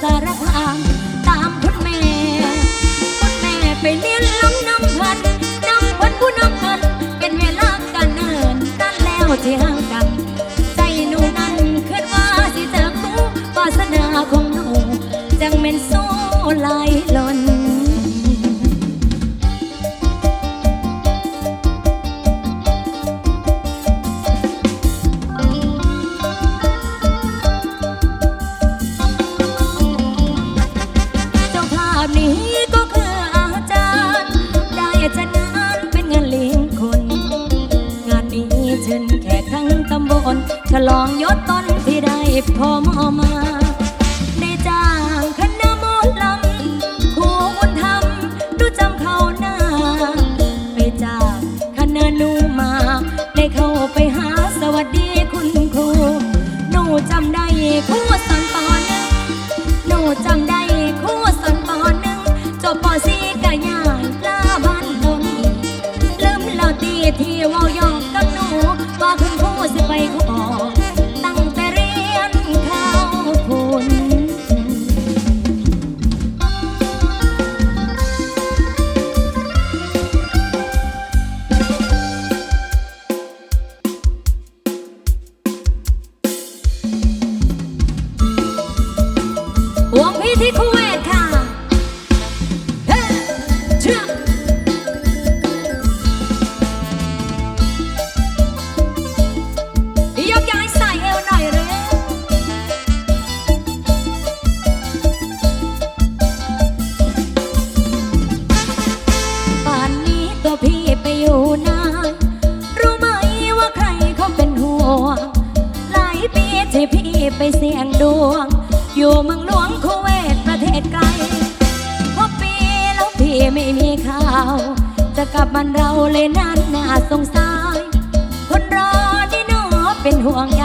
สารคามตามคุณแม่ คุณแม่ไปเลี้ยงลำน้ำพันน้ำพันผู้น้ำพันเป็นเวลากานเนินนั่นแล้วที่ห่างกัน ใจหนูนั้นคิดว่าสิเจอคู่วาสนาของหนูจังเป็นสู้ไหลหล่น เป็นห่วงใย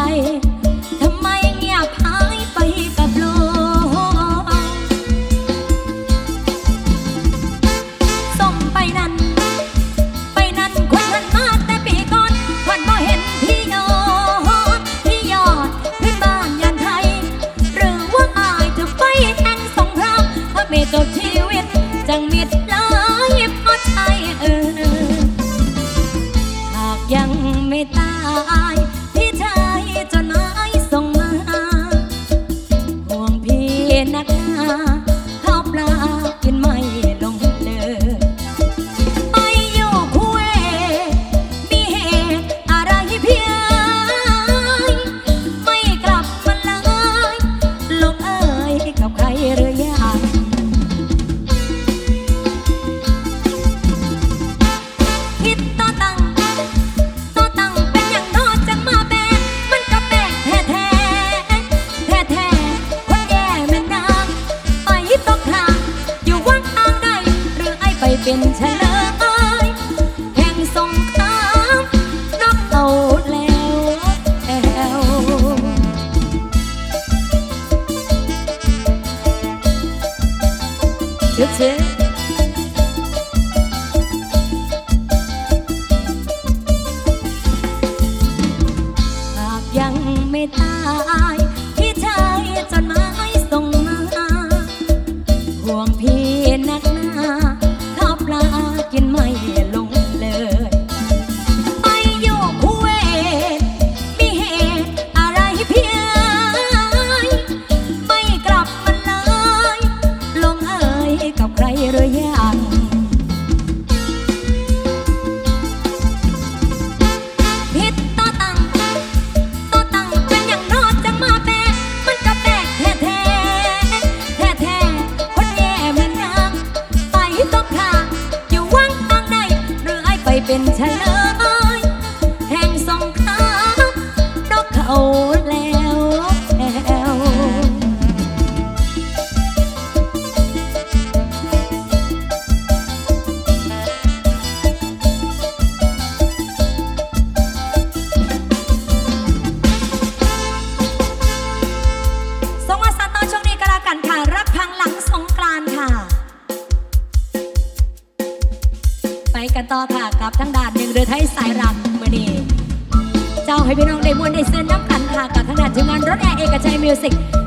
music.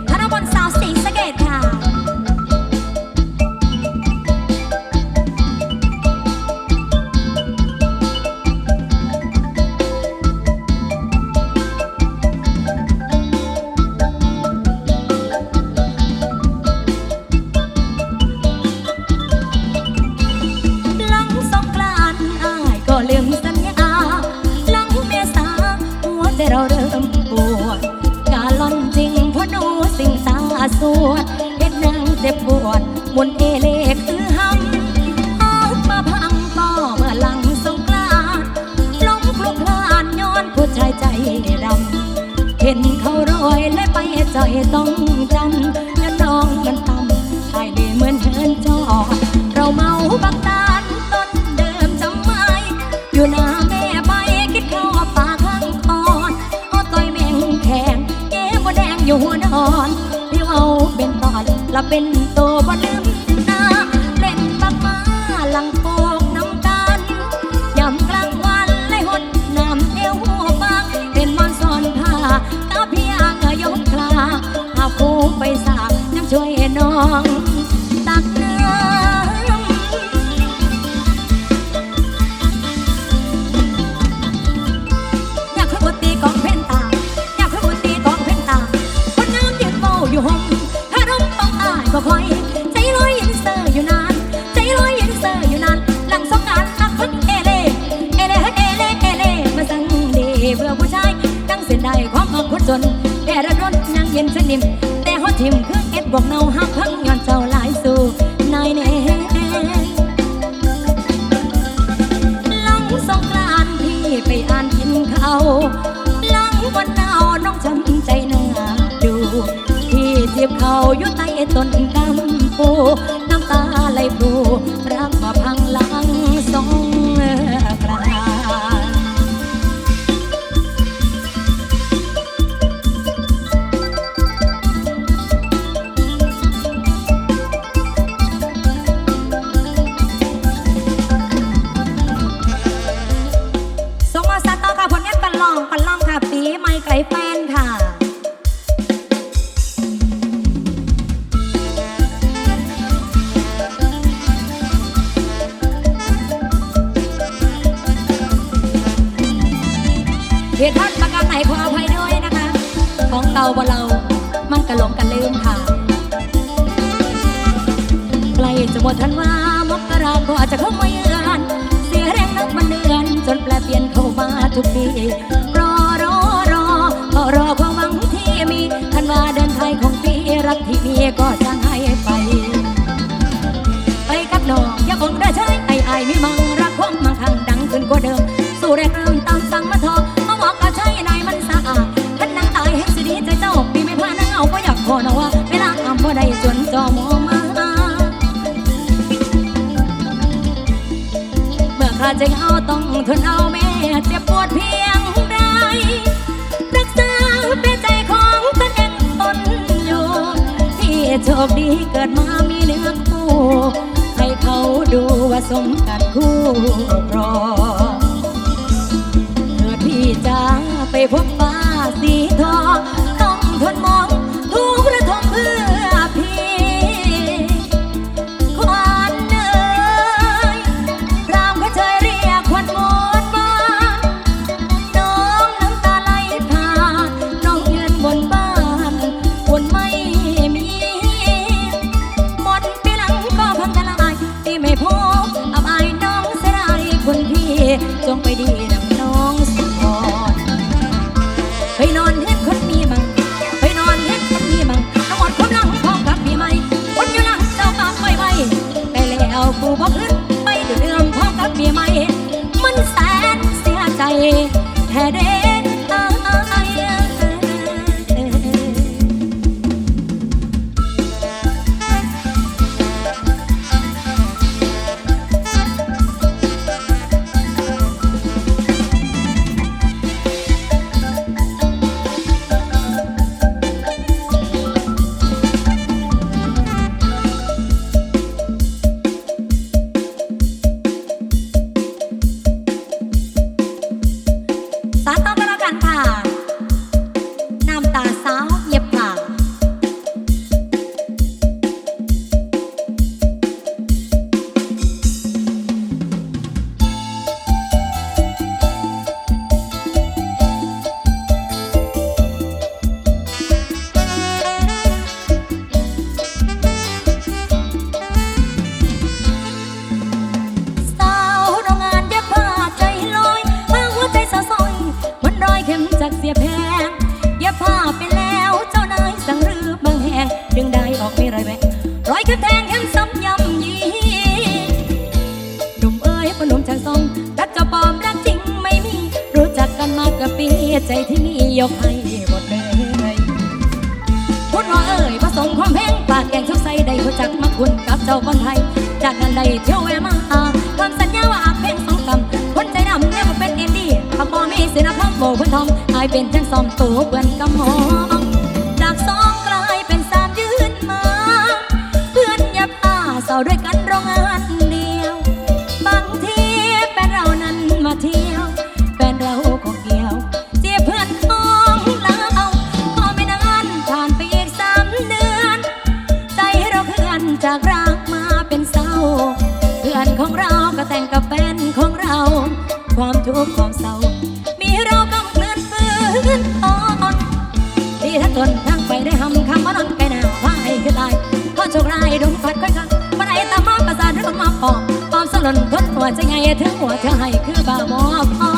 เป็นโตบ่ลืมหน้าเล่นบักมาหลังโปกน้ำตาลยามกลางวันไล่หดน้ำเอวหัวบางเป็นมอนซอนผ้าตาเพียก็ยกกลาพาโคไปสาน้ำช่วยน้อง นแต่ระดถนางเย็นสนิมแต่หัวทิมเครื่อเอ็ดบอกเนาหักพังย้อนเจ้าลา มันกะหลงกันลืมค่ะใกล้จะหมดทันวามกราก็อาจจะเข้ามาเยือนเสียแรงนักมันเดือน จนแปลเปลี่ยนเข้ามาทุกปีรอรอรอก็รอความหวังที่มีทันวาเดินไทยของปีรักที่มีก็จะให้ไป ไปกับน้องอย่าคงได้เธอ ใจเอาต้องทนเอาแม่เจ็บปวดเพียงใดรักษาเป็นใจของตนเองตนอยู่ที่โชคดีเกิดมามีเนื้อคู่ ให้เขาดูว่าสมกันคู่ครองเธอที่จะไปพบปา ยกให้หมเลยพุทธเอ่ยผสมความแห้งปากแกงชุบใส่ได้หัวจักมาคุณกับเจ้าคนไทย จากนั้นได้เที่ยวแวะมาหาคำสัญญาว่าอาจเป็งสองคำคนใจดำเนี่ยมันเป็นเอ็นดี้ปากบอมีเสนาพังโบเพื่อนทอมอายเป็นจังซอมตัวเพื่อนกำหอม หล่นพ้นหัวใจไงถึงหัวเธอให้คือบ้าบอพอ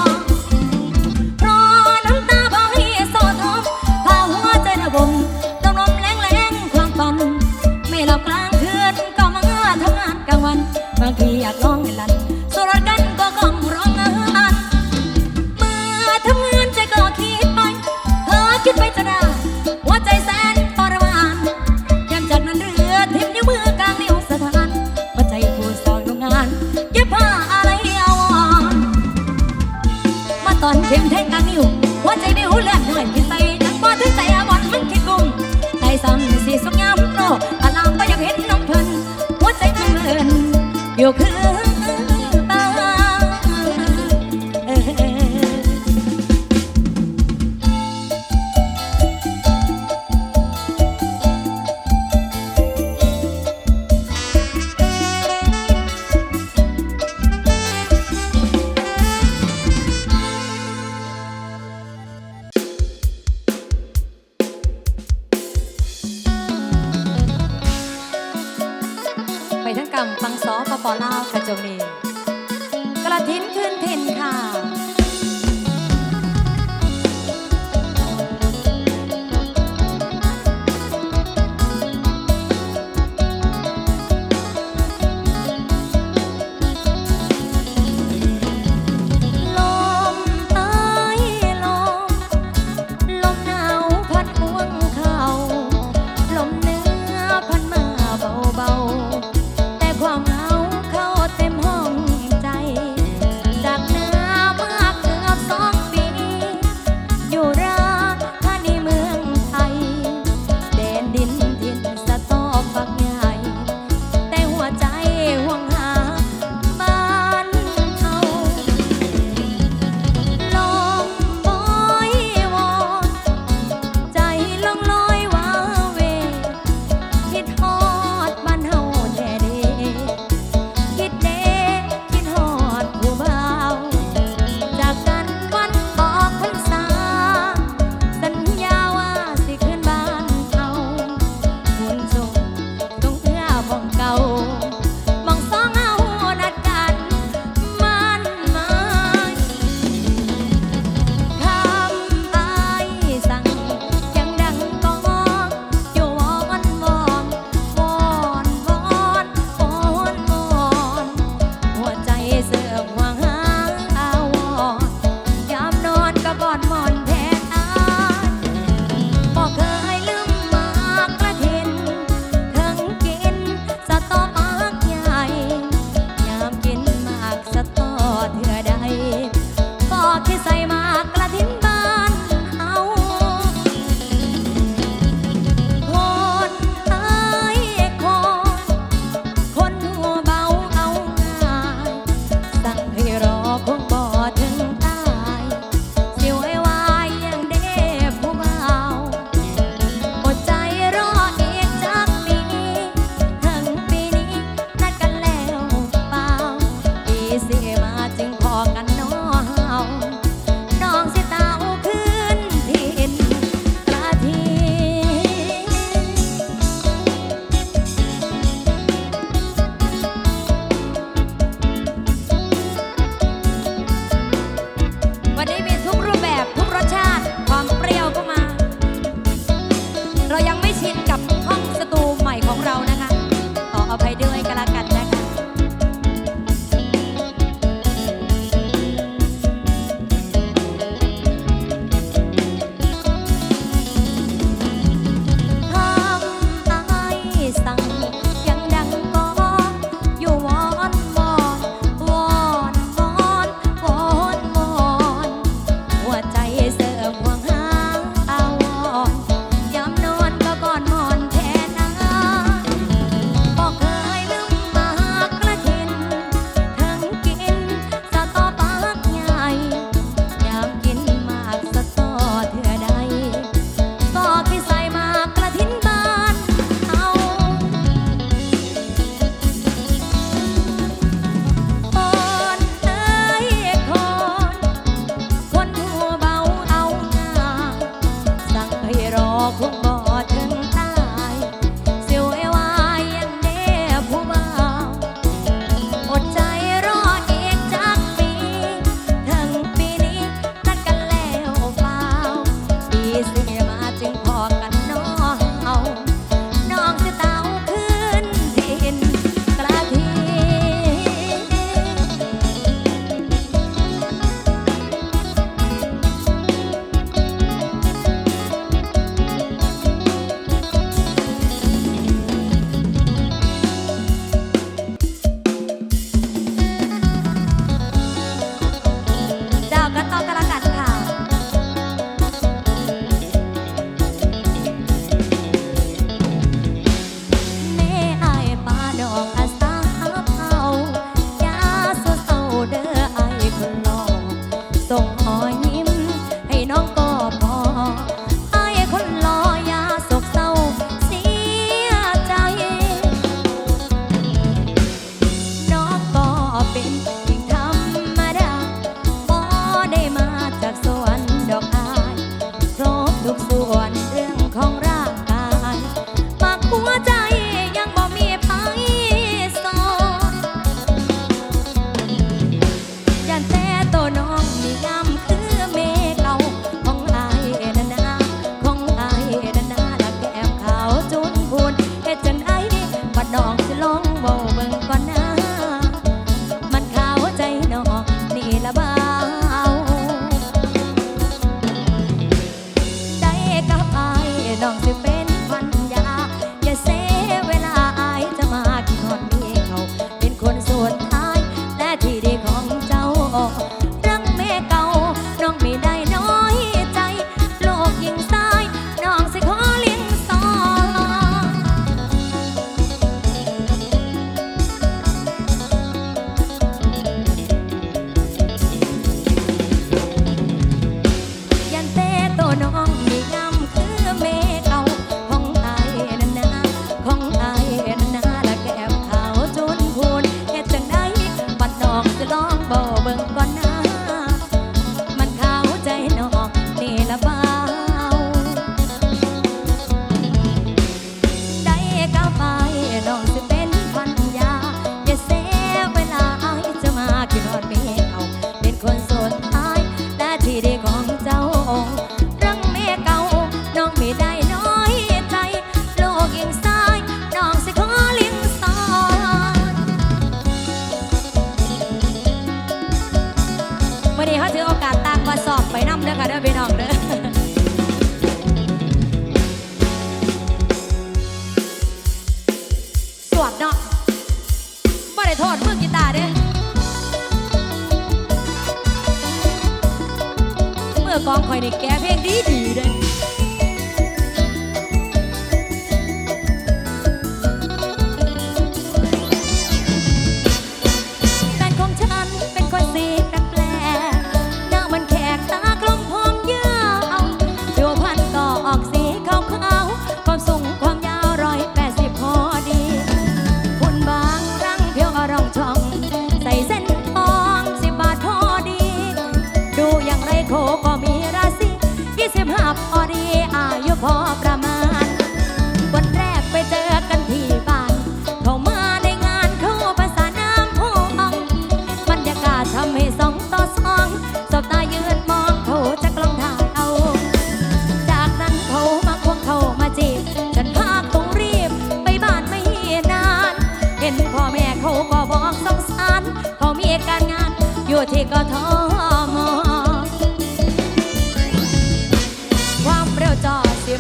ปัด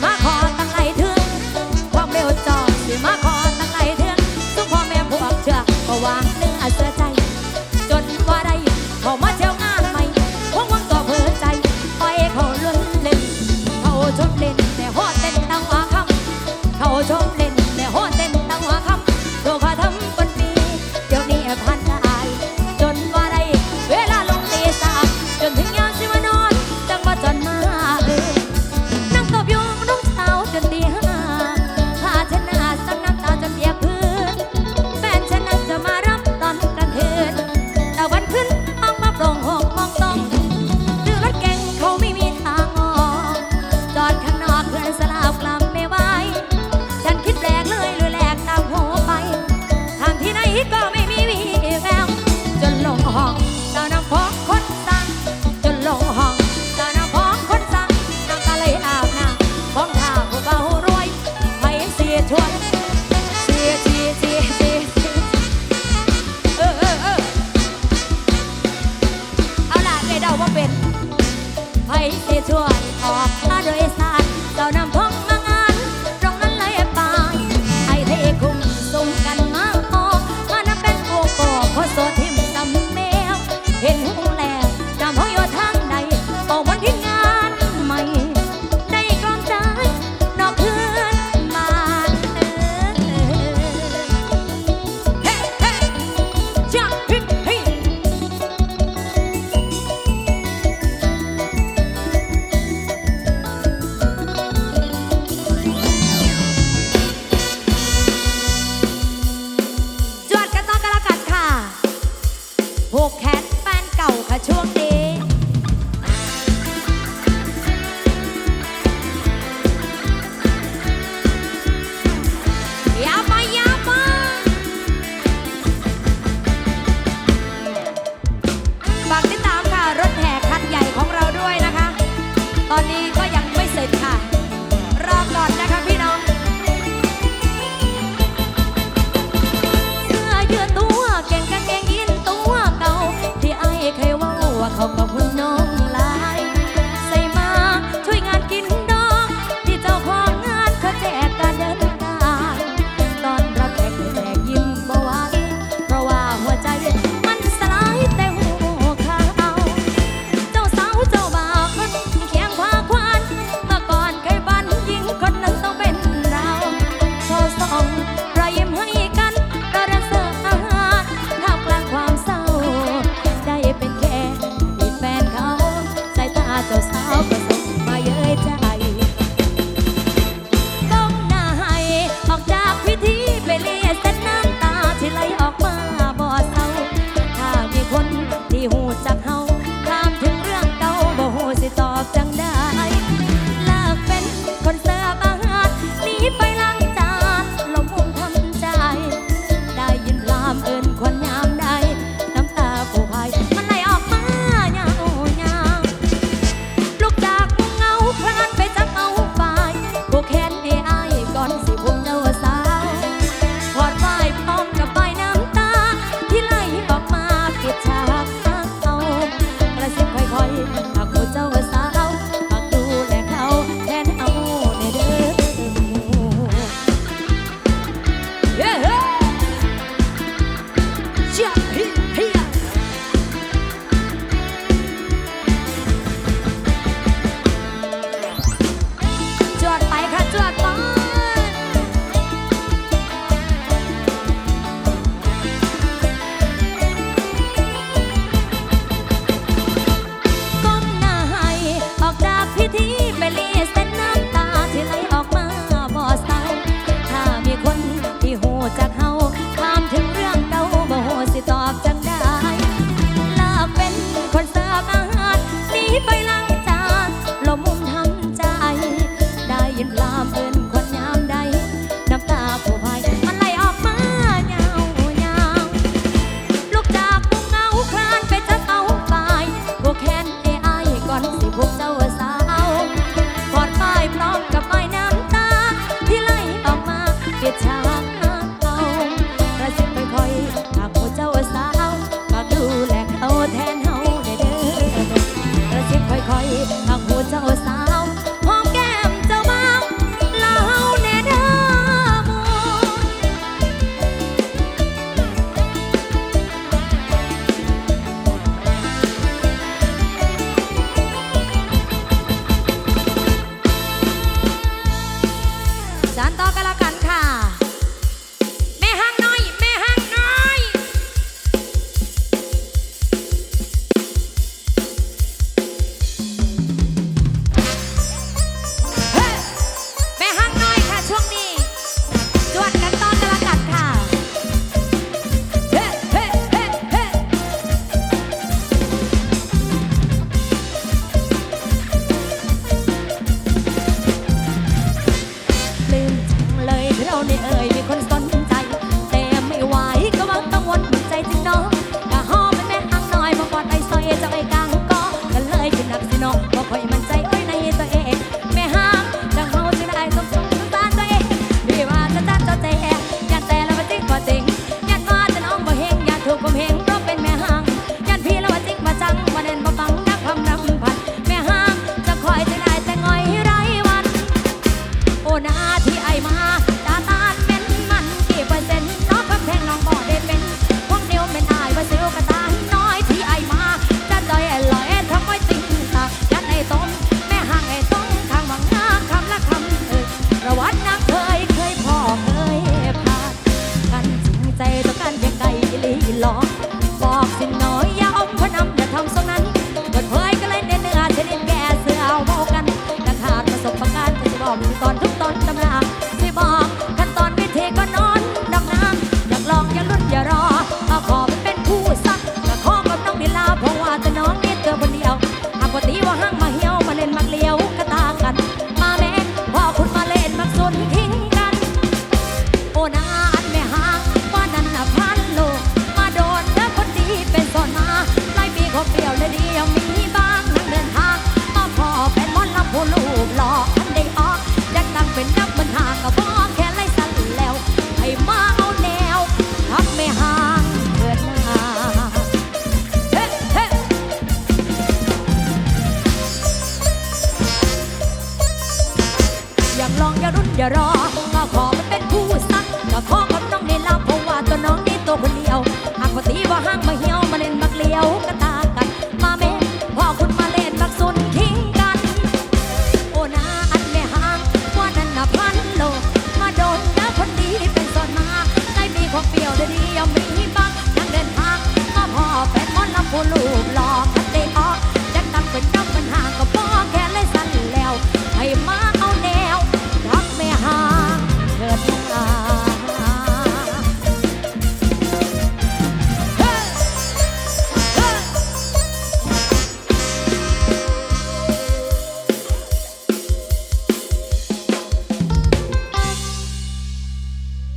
คว ถ้าช่วงนี้ Thank you.